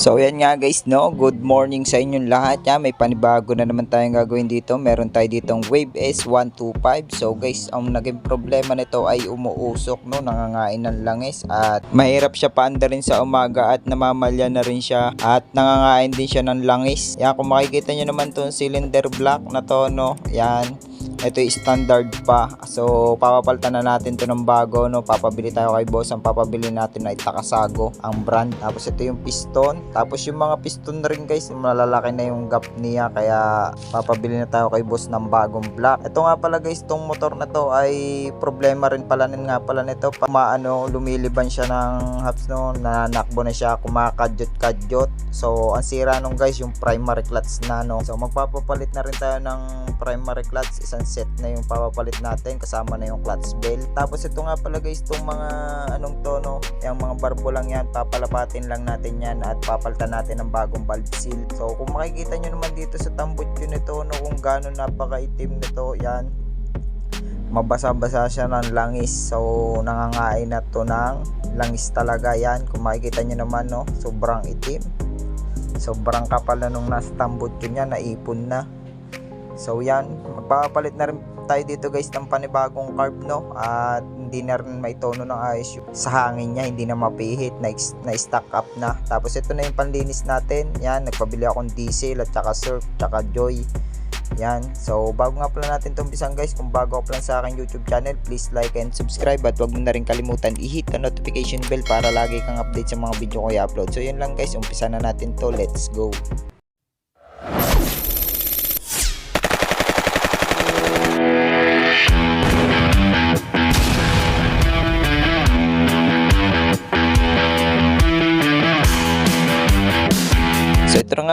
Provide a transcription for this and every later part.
So yan nga guys no, good morning sa inyong lahat ya. May panibago na naman tayong gagawin dito. Meron tayo ditong Wave S125. So guys, ang naging problema nito ay umuusok no, nangangain ng langis at mahirap siya paandarin sa umaga at namamalya na rin siya at nangangain din siya ng langis. Yan kung makikita nyo naman tong cylinder block na to no, yan. Ito standard pa. So, papapalitan na natin to ng bago, no? Papabili tayo kay boss. Ang papabili natin ay Takasago, ang brand. Tapos, ito yung piston. Tapos, yung mga piston rin, guys, malalaki na yung gap niya. Kaya, papabili na tayo kay boss ng bagong block. Ito nga pala, guys, tong motor na to ay problema rin pala nin nga pala nito. Pa, maano, lumiliban siya ng hubs, no? Nanakbo na siya, kumakadyot-kadyot. So, ang sira nung, guys, yung primary clutch na, no? So, magpapapalit na rin tayo ng primary clutch. Isang set na yung papapalit natin kasama na yung clutch belt. Tapos ito nga pala guys itong mga anong tono yung mga barbo lang yan papalapatin lang natin yan at papalitan natin ng bagong valve seal. So kung makikita nyo naman dito sa tambutso nito no, kung gaano napakaitim nito yan. Mabasa-basa siya ng langis. So nangangain na to ng langis talaga yan. Kung makikita nyo naman no? Sobrang itim. Sobrang kapal na nung nasa tambutso niya naipon na So yan, magpapalit na rin tayo dito guys ng panibagong carb no? At hindi na rin may tono ng ayos sa hangin niya. Hindi na mapihit. Na, na stack up na. Tapos ito na yung panlinis natin. Yan. Nagpabili akong diesel at saka surf saka joy. Yan. So bago nga pala natin itong guys kung bago ka pa lang sa aking youtube channel please like and subscribe. At wag mo na rin kalimutan i-hit ang notification bell para lagi kang update sa mga video ko i-upload. So yun lang guys. Umpisa na natin to. Let's go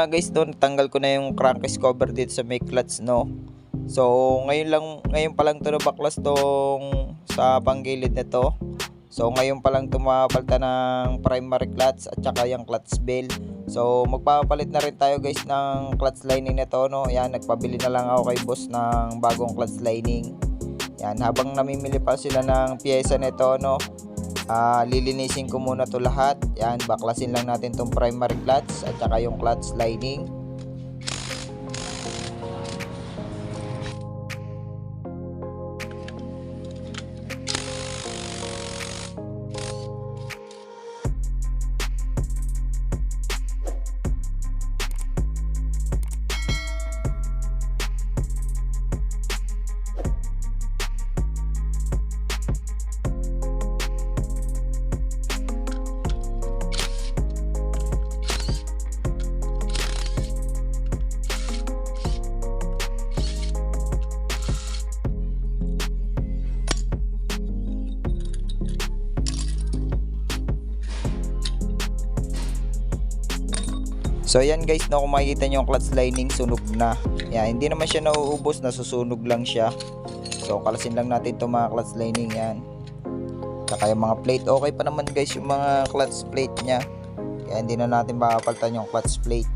guys, no, natanggal ko na yung crankcase cover dito sa may clutch no. So ngayon lang ngayon pa lang to nabaklas tong sa panggilid nito. So ngayon pa lang tumapalta ng primary clutch at saka yung clutch bell. So magpapalit na rin tayo guys ng clutch lining nito no. Yan nagpabili na lang ako kay boss ng bagong clutch lining. Yan habang namimili pa sila ng piyesa nito no. Ah, lilinisin ko muna to lahat. Yan, baklasin lang natin tong primary clutch at saka yung clutch lining. So yan guys, no, kung makikita nyo yung clutch lining, sunog na. Yan, hindi naman siya nauubos, nasusunog lang siya. So kalasin lang natin itong mga clutch lining yan. Saka yung mga plate, okay pa naman guys yung mga clutch plate niya. Kaya hindi na natin makapalitan yung clutch plate.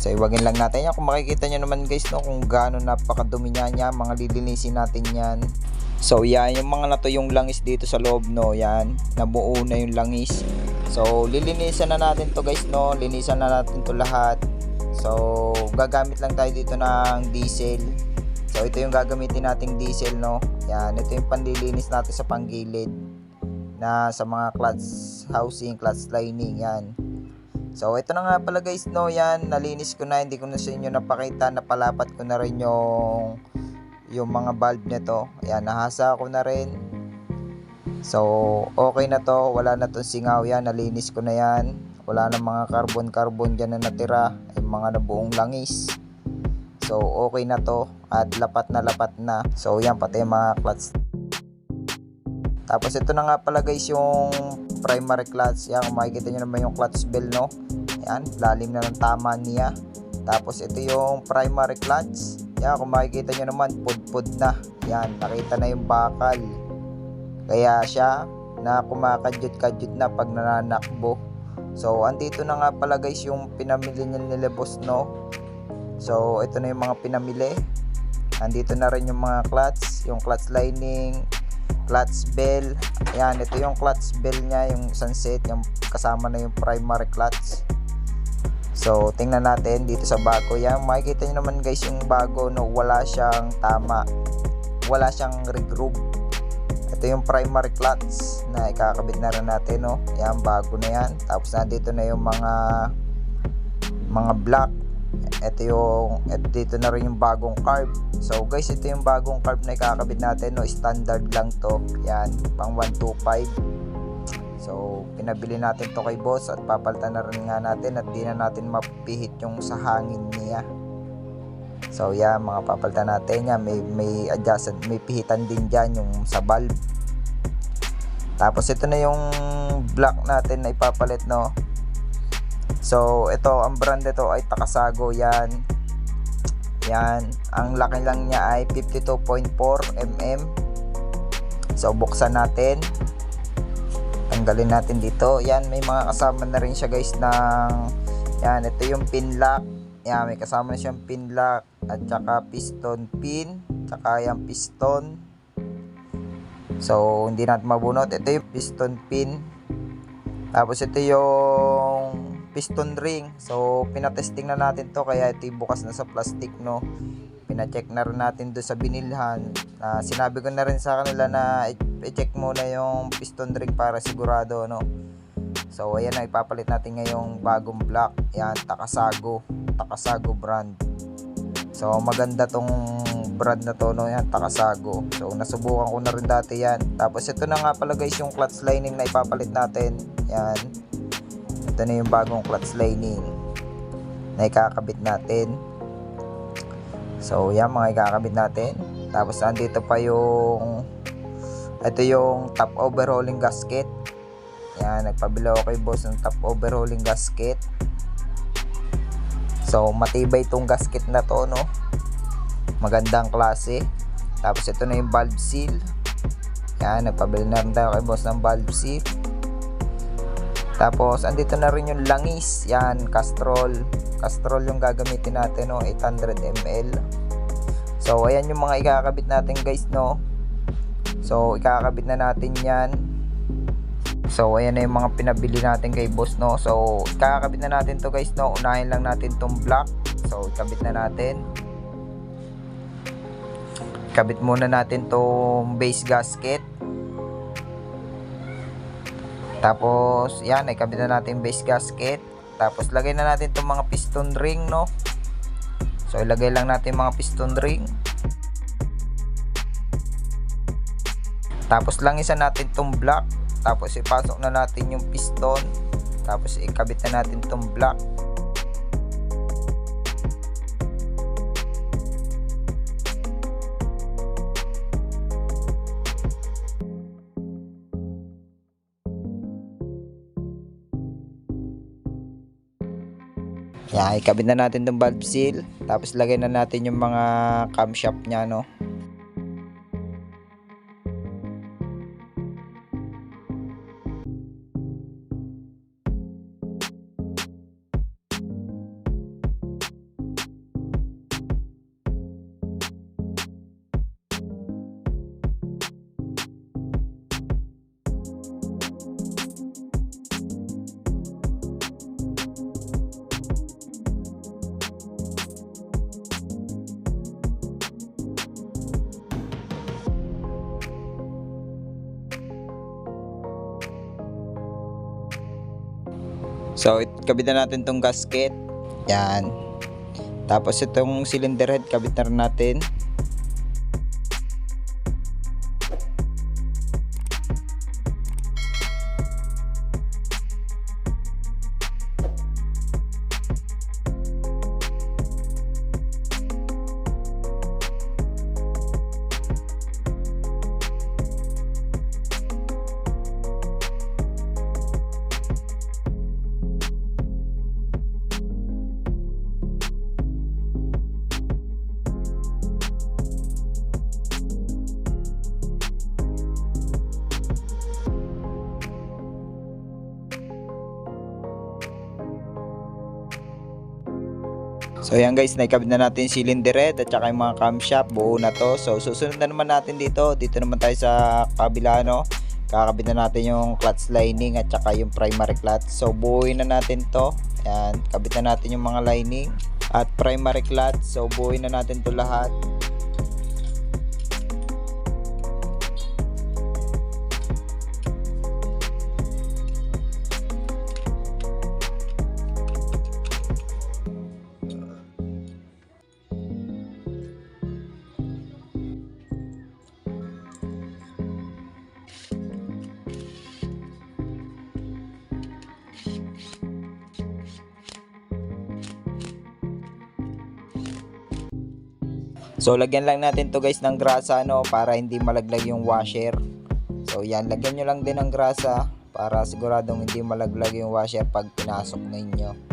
So iwagin lang natin yan. Kung makikita nyo naman guys, no, kung gaano napakadumi niya niya, mga lilinisin natin yan. So yan, yung mga nato yung langis dito sa loob, no, yan, nabuo na yung langis. So, lilinisan na natin to guys, no? Linisan na natin to lahat. So, gagamit lang tayo dito ng diesel. So, ito yung gagamitin nating diesel, no? Yan, ito yung panlilinis natin sa panggilid na sa mga clutch housing, clutch lining, yan. So, ito na nga pala guys, no? Yan, nalinis ko na, hindi ko na sa inyo napakita, napalapat ko na rin yung yung mga bulb nito. Yan, nahasa ko na rin. So, okay na to. Wala na tong singaw yan. Nalinis ko na yan. Wala na mga carbon-carbon dyan na natira. Yung mga nabuong langis. So, okay na to. At lapat na lapat na. So, yan pati yung mga clutch. Tapos, ito na nga pala guys yung primary clutch. Yan, kung makikita nyo naman yung clutch bell, no? Yan, lalim na ng tama niya. Tapos, ito yung primary clutch. Yan, kung makikita nyo naman, pud-pud na. Yan, nakita na yung bakal. Kaya siya na kumakadyot-kadyot na pag nananakbo. So, andito na nga pala guys yung pinamili niya nila boss no. So, ito na yung mga pinamili. Andito na rin yung mga clutch, yung clutch lining, clutch bell. Ayan, ito yung clutch bell niya, yung sunset, yung kasama na yung primary clutch. So, tingnan natin dito sa bago yan. Makikita nyo naman guys yung bago no, wala siyang tama. Wala siyang regroup. Ito yung primary clutch na ikakabit na rin natin no. Yan, bago na yan. Tapos nandito na yung mga mga block. Ito yung ito dito na rin yung bagong carb. So guys, ito yung bagong carb na ikakabit natin no. Standard lang to. Yan, pang 125. So, pinabili natin to kay boss at papalitan na rin nga natin at di na natin mapihit yung sa hangin niya. So, yan, mga papalitan natin yan. May, may adjusted, may pihitan din dyan yung sa valve. Tapos, ito na yung block natin na ipapalit, no? So, ito, ang brand nito ay Takasago yan. Yan, ang laki lang niya ay 52.4 mm. So, buksan natin tanggalin natin dito. Yan may mga kasama na rin siya guys ng yan ito yung pin lock. Yan may kasama na siyang pin lock. At saka piston pin. Saka yung piston. So hindi natin mabunot. Ito yung piston pin. Tapos ito yung piston ring. So pinatesting na natin to kaya ito bukas na sa plastic no? Pina-check na rin natin doon sa binilhan. Na sinabi ko na rin sa kanila na i-check muna yung piston ring para sigurado no? So ayan na ipapalit natin ngayong bagong block. Yan Takasago. Takasago brand. So maganda tong brand na to no? Yan Takasago. So nasubukan ko na rin dati yan. Tapos ito na nga pala guys yung clutch lining na ipapalit natin. Yan ito na yung bagong clutch lining na ikakabit natin. So, yan mga ikakabit natin. Tapos, andito pa yung ito yung top overhauling gasket. Yan, nagpabila ako kay boss ng top overhauling gasket. So, matibay itong gasket na to, no? Magandang klase. Tapos, ito na yung valve seal. Yan, nagpabili na rin tayo kay boss ng valve seal. Tapos, andito na rin yung langis. Yan, castrol. Castrol yung gagamitin natin, no? 800 ml. So, ayan yung mga ikakabit natin, guys, no? So, ikakabit na natin yan. So, ayan na yung mga pinabili natin kay boss, no? So, ikakabit na natin to guys, no? Unahin lang natin tong block. So, ikabit na natin. Ikabit muna natin tong base gasket. Tapos, yan, ikabit na natin base gasket. Tapos, lagay na natin tong mga piston ring, no? So, ilagay lang natin mga piston ring. Tapos, langisan natin tong block. Tapos, ipasok na natin yung piston. Tapos, ikabit na natin tong block. Yan, ikabit na natin tong valve seal. Tapos lagay na natin yung mga camshaft niya, no. So, kabit na natin tong gasket. Yan. Tapos itong cylinder head, kabit na natin. So yan guys, naikabit na natin yung cylinder head at saka yung mga camshaft, buo na to. So susunod na naman natin dito, dito naman tayo sa kabila no. kakabit na natin yung clutch lining at saka yung primary clutch. So buuin na natin to. Yan, kabit na natin yung mga lining at primary clutch. So buuin na natin to lahat. So lagyan lang natin to guys ng grasa no para hindi malaglag yung washer. So yan, lagyan nyo lang din ng grasa para siguradong hindi malaglag yung washer pag pinasok ninyo.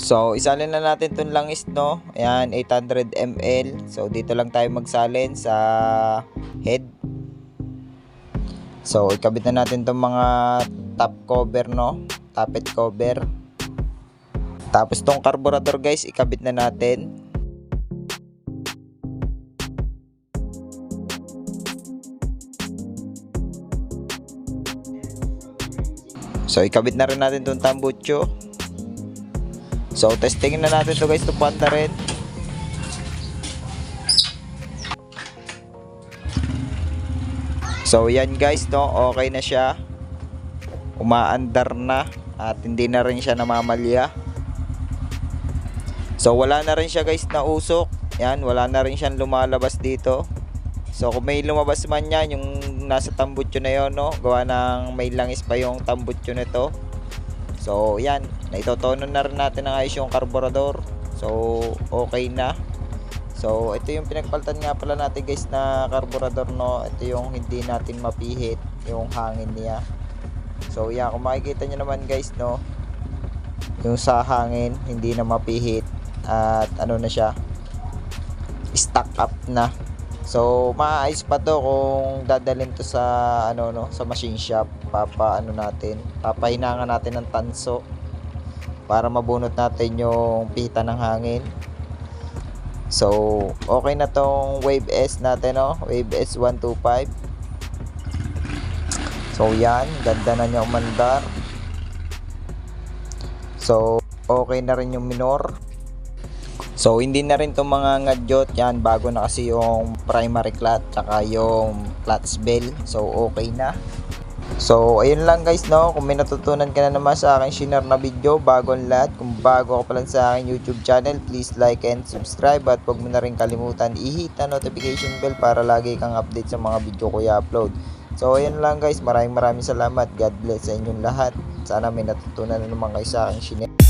So, isalin na natin itong langis, no? Ayan, 800 ml. So, dito lang tayo magsalin sa head. So, ikabit na natin itong mga top cover, no? Tappet cover. Tapos itong carburetor, guys, ikabit na natin. So, ikabit na rin natin itong tambucho. So, testingin na natin to guys, to panda rin. So, yan guys, no, okay na siya. Umaandar na at hindi na rin siya namamalya. So, wala na rin siya guys na usok. Yan, wala na rin siyang lumalabas dito. So, kung may lumabas man yan, yung nasa tambutso na yon no, gawa ng may langis pa yung tambutso nito. So, yan. Naitotono na rin natin ng ayos yung carburetor. So, okay na. So, ito yung pinagpaltan nga pala natin guys na carburetor, no. Ito yung hindi natin mapihit yung hangin niya. So, yan. Kung makikita nyo naman guys, no. Yung sa hangin, hindi na mapihit. At ano na siya. Stuck up na. So, maayos pa to kung dadalhin to sa ano no, sa machine shop. Papa ano natin, papahinangan natin ng tanso para mabunot natin yung pita ng hangin. So, okay na tong Wave S natin no, Wave S 125. So, yan, ganda na niya umandar. So, okay na rin yung minor. So, hindi na rin itong mga ngadyot. Yan, bago na kasi yung primary clutch tsaka yung clutch bell. So, okay na. So, ayun lang guys, no. Kung may natutunan ka na naman sa aking shinare na video, bago lahat. Kung bago ka pa lang sa aking YouTube channel, please like and subscribe. At huwag mo na rin kalimutan i-hit ang notification bell para lagi kang update sa mga video ko i-upload. So, ayun lang guys. Maraming maraming salamat. God bless sa inyong lahat. Sana may natutunan na naman kayo sa aking shinare.